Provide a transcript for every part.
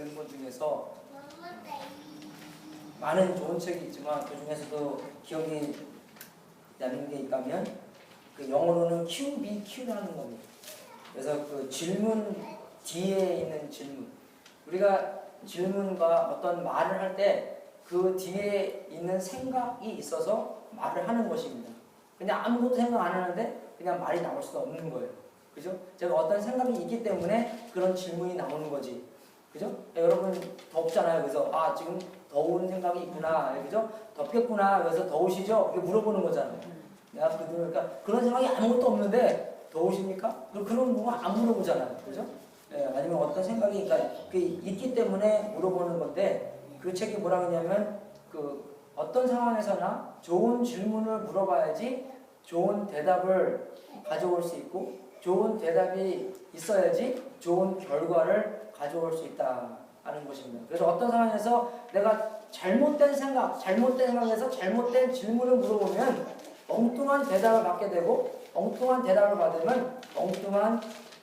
읽은 것 중에서 많은 좋은 책이 있지만 그 중에서도 기억이 나는 게 있다면 그 영어로는 QBQ라는 겁니다. 그래서 그 질문 뒤에 있는 질문 우리가 질문과 어떤 말을 할 때 그 뒤에 있는 생각이 있어서 말을 하는 것입니다. 그냥 아무것도 생각 안 하는데 그냥 말이 나올 수가 없는 거예요. 그죠? 제가 어떤 생각이 있기 때문에 그런 질문이 나오는 거지. 그죠? 여러분 덥잖아요. 그래서 아 지금 더운 생각이 있구나. 그죠? 덥겠구나. 그래서 더우시죠? 이렇게 물어보는 거잖아요. 내가 그들 그러니까 그런 생각이 아무것도 없는데 더우십니까? 그럼 그런 거안 물어보잖아요. 그죠? 예, 아니면 어떤 생각이 그러니까 그 있기 때문에 물어보는 건데 그 책이 뭐라 그러냐면 그 어떤 상황에서나 좋은 질문을 물어봐야지 좋은 대답을 가져올 수 있고 좋은 대답이 있어야지 좋은 결과를 가져올 수 있다는 것입니다. 그래서 어떤 상황에서 내가 잘못된 생각, 잘못된 생각에서 잘못된 질문을 물어보면 엉뚱한 대답을 받게 되고 엉뚱한 대답을 받으면 엉뚱한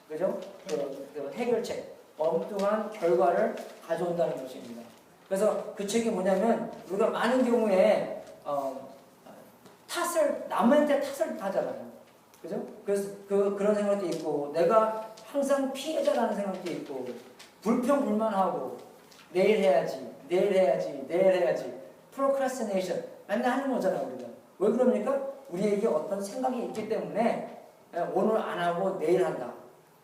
그죠? 그, 그 해결책, 엉뚱한 결과를 가져온다는 것입니다. 그래서 그 책이 뭐냐면 우리가 많은 경우에 어, 탓을 남한테 탓을 하잖아요. 그죠? 그래서 그 그런 생각도 있고 내가 항상 피해자라는 생각도 있고 불평 불만하고 내일 해야지, 내일 해야지, 내일 해야지. 프로크라스네이션 맨날 하는 거잖아요, 우리가. 왜 그럽니까? 우리에게 어떤 생각이 있기 때문에 예, 오늘 안 하고 내일 한다.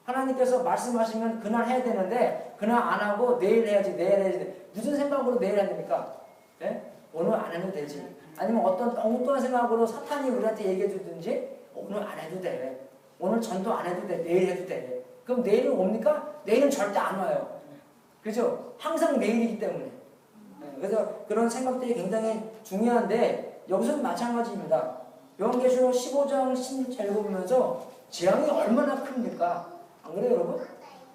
하나님께서 말씀하시면 그날 해야 되는데 그날 안 하고 내일 해야지, 내일 해야지. 무슨 생각으로 내일 해야 됩니까? 예? 오늘 안 해도 되지. 아니면 어떤 엉뚱한 생각으로 사탄이 우리한테 얘기해 주든지 오늘 안 해도 돼. 오늘 전도 안 해도 돼. 내일 해도 돼. 그럼 내일은 옵니까? 내일은 절대 안 와요. 그죠? 항상 내일이기 때문에. 네, 그래서 그런 생각들이 굉장히 중요한데 여기서는 마찬가지입니다. 요한계시록 15장 16절 읽어보면서 재앙이 얼마나 큽니까? 안 그래요 여러분?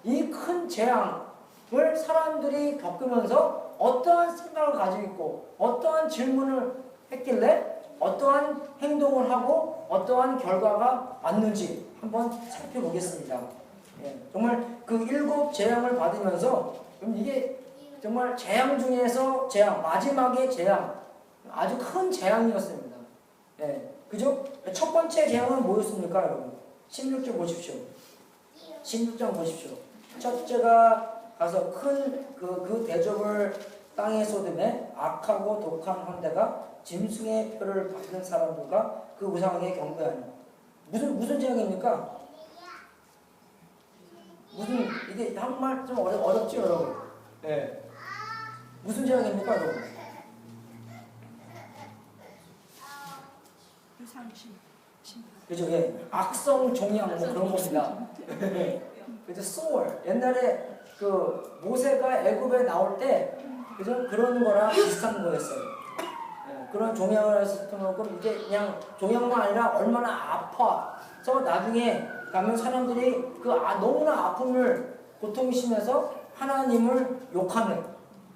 이 큰 재앙을 사람들이 겪으면서 어떠한 생각을 가지고 있고 어떠한 질문을 했길래 어떠한 행동을 하고 어떠한 결과가 왔는지 한번 살펴보겠습니다. 예, 정말 그 일곱 재앙을 받으면서 그럼 이게 정말 재앙 중에서 재앙 마지막의 재앙 아주 큰 재앙이었습니다. 예, 그죠? 첫 번째 재앙은 뭐였습니까, 여러분? 16절 보십시오. 16장 보십시오. 첫째가 가서 큰그 그 대접을 땅에 쏟음에 악하고 독한 헌대가 짐승의 표를 받는 사람들과 그 우상에게 경배하니 무슨 무슨 재앙입니까? 무슨 이게 한말 좀 어려, 어렵죠 여러분? 예. 무슨 재앙입니까 여러분? 유상심. 그죠? 예. 악성 종양 뭐 그런 겁니다. 그죠? 소울. 옛날에 그 모세가 애굽에 나올 때 그죠? 그런 거랑 비슷한 거였어요. 예. 그런 종양을 했었던 거고 이제 그냥 종양만 아니라 얼마나 아파 서 나중에 가면 사람들이 그 아, 너무나 아픔을 고통이 심해서 하나님을 욕하는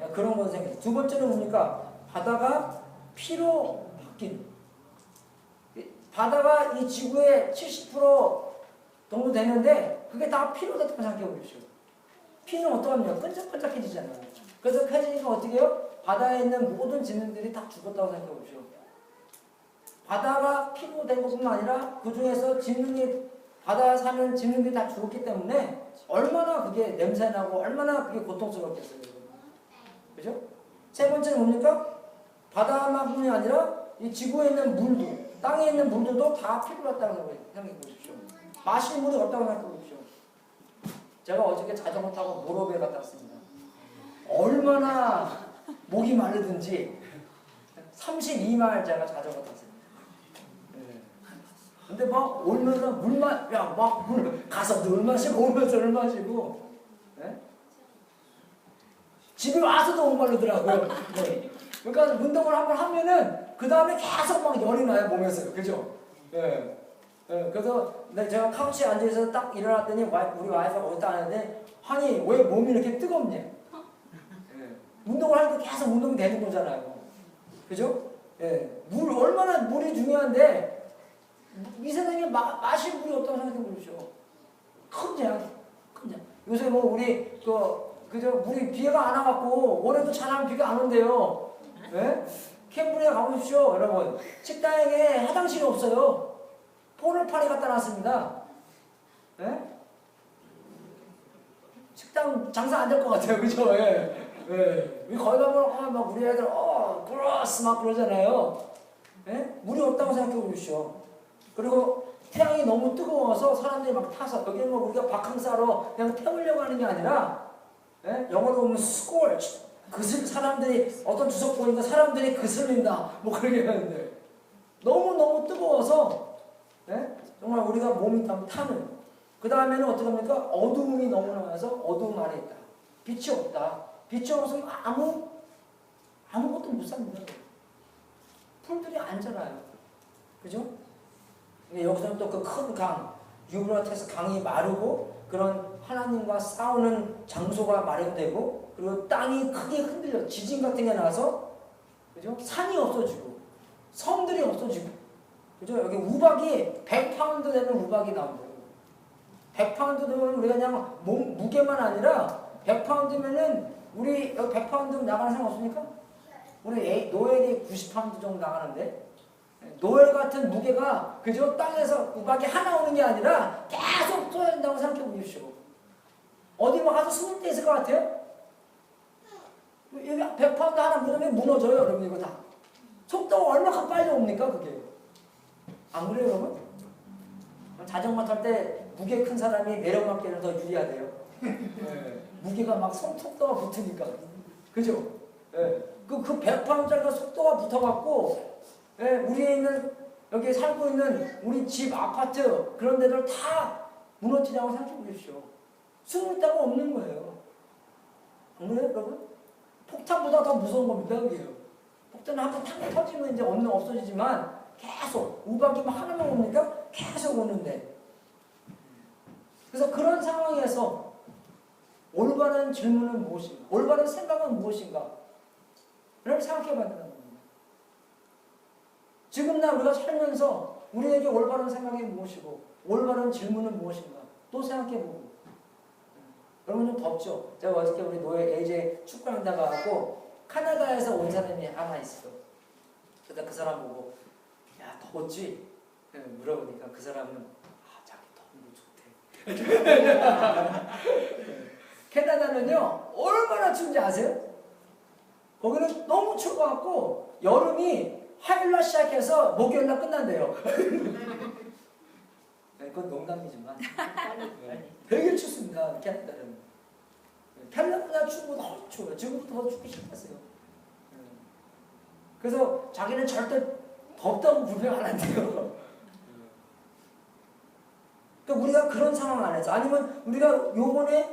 예, 그런 건 생겨요. 두 번째는 뭡니까? 바다가 피로 바뀐 바다가 이 지구의 70% 정도 되는데 그게 다 피로 됐다고 생각해 보십시오. 피는 어떡합니까? 끈적끈적해지잖아요. 그래서 해지니까 어떻게 해요? 바다에 있는 모든 짐승들이 다 죽었다고 생각해 보십시오. 바다가 피로 된 것뿐만 아니라 그 중에서 짐승이 바다에 사는 짐승들이 다 죽었기 때문에 얼마나 그게 냄새나고 얼마나 그게 고통스럽겠어요. 그죠? 세 번째는 뭡니까? 바다만뿐이 아니라 이 지구에 있는 물도 땅에 있는 물들도 다 났다는 걸 생각해 보십시오. 마실 물이 없다고 생각해 보십시오. 제가 어저께 자전거 타고 모로베 갔다 왔습니다. 얼마나 목이 마르든지 32마일 제가 자전거 탔어요. 예. 근데 막 오면서 물만 야막 물 가서 물 마시고 오면서 물 마시고 예? 집에 와서도 못 마르더라고요. 네. 그러니까 운동을 한번 하면은 그 다음에 계속 막 열이 나요 몸에서 그죠? 예. 예. 그래서 네, 제가 카우치에 앉아서 딱 일어났더니 와이, 우리 와이프가 어디 하는데 아니 왜 몸이 이렇게 뜨겁냐? 예. 운동을 하니까 계속 운동이 되는 거잖아요. 그죠? 예. 물 얼마나 물이 중요한데 이 세상에 마, 마실 물이 없다고 생각해 보십시오. 큰 재앙, 큰 재앙. 요새 뭐 우리 그, 그죠? 물이 비가 안 와갖고 올해도 잘하면 비가 안 온대요. 예? 캠브리에 가보십시오, 여러분. 식당에 화장실이 없어요. 포를파리 갖다 놨습니다. 예? 식당 장사 안 될 것 같아요, 그죠? 예. 예. 거기 가면 어, 막 우리 애들 어 브러스 막 그러잖아요. 예? 물이 없다고 생각해 보십시오. 그리고 태양이 너무 뜨거워서 사람들이 막 타서 여기는 뭐 우리가 박항사로 그냥 태우려고 하는 게 아니라 예? 영어로 보면 scorch 그슬 사람들이 어떤 주석 보니까 사람들이 그슬린다. 뭐 그렇게 하는데. 너무 너무 뜨거워서 예? 정말 우리가 몸이 다 타는. 그 다음에는 어떻게 합니까? 어두움이 너무 나와서 어두움 안에 있다. 빛이 없다. 빛이 없어서 아무 아무것도 못 삽니다. 풀들이 안 자라요. 그죠? 근데 여기서는 또 그 큰 강, 유브라테스 강이 마르고 그런 하나님과 싸우는 장소가 마련되고 그리고 땅이 크게 흔들려 지진 같은 게 나서 그죠? 산이 없어지고 섬들이 없어지고 그죠? 여기 우박이 100파운드 되는 우박이 나온다고 100파운드 되면 우리가 그냥 몸 무게만 아니라 100파운드면은 우리 여기 100파운드 나가는 사람 없습니까? 우리 애- 노엘이 90파운드 정도 나가는데 노엘 같은 무게가 그저 땅에서 우박이 하나 오는 게 아니라 계속 쏟아진다고 생각해 보십시오. 어디 뭐 가서 숨을 데 있을 것 같아요? 여기 100파운드 하나 묻으면 무너져요, 여러분 이거 다. 속도가 얼마나 빨리 옵니까, 그게? 안 그래요, 여러분? 자전거 탈 때 무게 큰 사람이 내려막기에는 더 유리하대요. 예. 무게가 막 속- 속도가 붙으니까. 그죠? 예. 그, 그 100파운드짜리가 속도가 붙어갖고 예, 우리에 있는 여기 살고 있는 우리 집 아파트 그런 데들 다 무너지냐고 생각해 보십시오. 숨을 데가 없는 거예요. 안 그래요, 여러분? 폭탄보다 더 무서운 겁니다, 여기요. 폭탄은 한번 탁 터지면 이제 없는 없어지지만 계속 우박이 막 하나만 오니까 계속 오는데. 그래서 그런 상황에서 올바른 질문은 무엇인가? 올바른 생각은 무엇인가? 를 생각해 겁니다. 지금 나 우리가 살면서 우리에게 올바른 생각이 무엇이고 올바른 질문은 무엇인가 또 생각해보고 여러분 좀 덥죠? 제가 어저께 우리 노예 AJ 축구한다 가고 카나다에서 온 사람이 하나 있어 그래서 그 사람 보고 야 더웠지? 네, 물어보니까 그 사람은 아 자기 더운 거 좋대 캐나다는요 얼마나 추운지 아세요? 거기는 너무 추워 갖고 여름이 화요일날 시작해서 목요일날 끝난대요. 네, 그건 농담이지만 네, 되게 춥습니다. 캐나다는. 네, 캐나다보다 추운 거더 추워요. 지금부터 더 춥기 시작했어요. 네. 그래서 자기는 절대 덥다고 불평 안 한대요. 그러니까 우리가 그런 상황 안에서 아니면 우리가 요번에